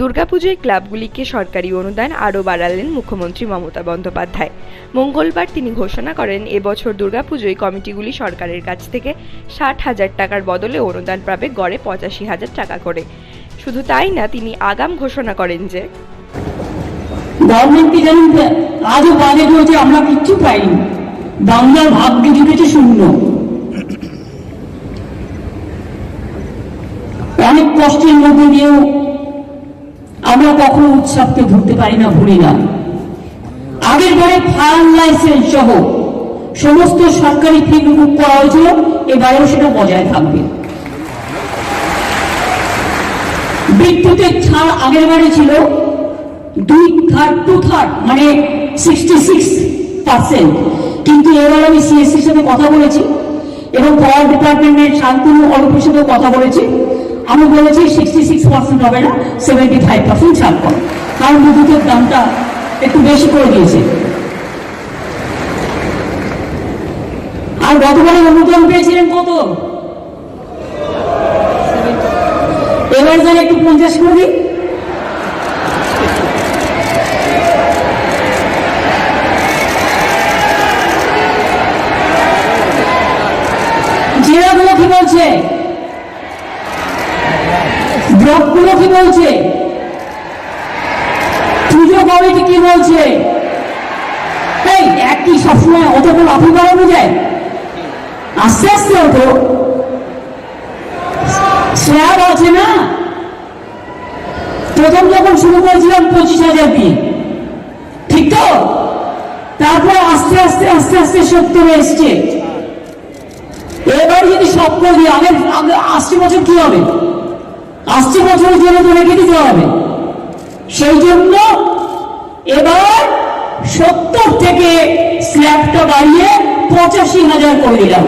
দুর্গাপুজোয় ক্লাবগুলিকে সরকারি অনুদান আরও বাড়ালেন মুখ্যমন্ত্রী মমতা বন্দ্যোপাধ্যায়। মঙ্গলবার তিনি ঘোষণা করেন, এবছর দুর্গাপুজোয় কমিটিগুলি সরকারের কাছ থেকে ষাট হাজার টাকার বদলে অনুদান পাবে গড়ে পঁচাশি হাজার টাকা করে। শুধু তাই না, তিনি আগাম ঘোষণা করেন যে জানেন বাজেট হয়েছে আমরা কিচ্ছু পাইনি। বাংলার শূন্য। অনেক কষ্টের মধ্যে দিয়েও আমরা কখনো উৎসবকে ভুলতে পারি না, ভুলি না। আগের বারে ফায়ার লাইসেন্স সহ সমস্ত সরকারি ফি মুকুব করা হয়েছিল, এবারেও সেটা বজায় থাকবে। বিদ্যুতের ছাড় আগের বারে ছিল দুই থার্ড টু থার্ড মানে সিক্সটি সিক্স পার্সেন্ট কিন্তু এবার আমি সিএসসির সাথে কথা বলেছি এবং পাওয়ার ডিপার্টমেন্টের শান্তনু অল্পের সাথে কথা বলেছি। আমি বলেছি সিক্সটি সিক্স পার্সেন্ট হবে না সেভেন্টি ফাইভ পার্সেন্ট ছাড় কর। কারণ বিদ্যুতের দামটা একটু বেশি করে দিয়েছে। আর গতবারে অনুদান পেয়েছিলেন কত? এবার যেন একটু পঞ্চাশ করে জেলাগুলো কি বলছে ব্লকগুলো কি বলছে? পুজো কমিটি কি বলছে? এই, একই সবসময় অত করে লাফি বাড়ানো যায় আস্তে আস্তে হতো স্ল্যাব আছে না। প্রথম যখন শুরু করেছিলাম পঁচিশ হাজার দিয়ে। ঠিক তো? তারপর আস্তে আস্তে আস্তে আস্তে সত্তরে এসছে। এবার যদি সব করে আগে আসছে বছর কি হবে? আসছে জেলে তো রেখে দিতে হবে। সেই জন্য এবার সত্তর থেকে স্ল্যাবটা বাড়িয়ে পঁচাশি হাজার করে দিলাম।